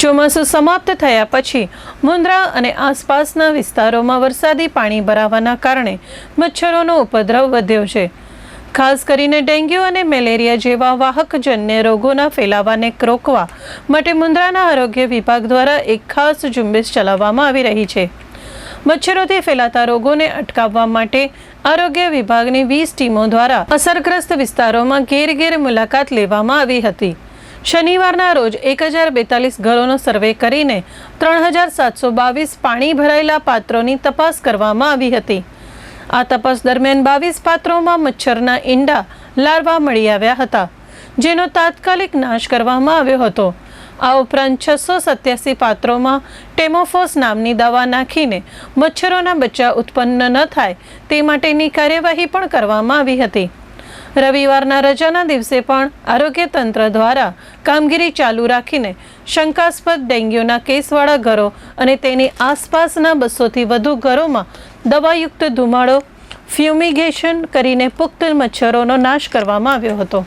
ચોમાસું સમાપ્ત થયા પછી મુંદ્રા અને આસપાસના વિસ્તારોમાં વરસાદી પાણી ભરાવાના કારણે મચ્છરોનો ઉપદ્રવ વધ્યો છે. ખાસ કરીને ડેન્ગ્યુ અને મેલેરિયા જેવા વાહકજન્ય રોગોના ફેલાવાને રોકવા માટે મુંદ્રાના આરોગ્ય વિભાગ દ્વારા એક ખાસ ઝુંબેશ ચલાવવામાં આવી રહી છે. મચ્છરોથી ફેલાતા રોગોને અટકાવવા માટે આરોગ્ય વિભાગની વીસ ટીમો દ્વારા અસરગ્રસ્ત વિસ્તારોમાં ઘેર ઘેર મુલાકાત લેવામાં આવી હતી. શનિવારના રોજ એક હજાર બેતાલીસ ઘરોનો સર્વે કરીને ત્રણ હજાર સાતસો બાવીસ પાણી ભરાયેલા પાત્રોની તપાસ કરવામાં આવી હતી. આ તપાસ દરમિયાન બાવીસ પાત્રોમાં મચ્છરના ઈંડા, લાર્વા મળી આવ્યા હતા, જેનો તાત્કાલિક નાશ કરવામાં આવ્યો હતો. આ ઉપરાંત છસો સત્યાસી પાત્રોમાં ટેમોફોસ નામની દવા નાખીને મચ્છરોના બચ્ચા ઉત્પન્ન ન થાય તે માટેની કાર્યવાહી પણ કરવામાં આવી હતી. રવિવારના રજાના દિવસે પણ આરોગ્ય તંત્ર દ્વારા કામગીરી ચાલુ રાખીને શંકાસ્પદ ડેન્ગ્યુના કેસવાળા ઘરો અને તેની આસપાસના બસોથી વધુ ઘરોમાં દવાયુક્ત ધુમાડો, ફ્યુમિગેશન કરીને પુખ્ત મચ્છરોનો નાશ કરવામાં આવ્યો હતો.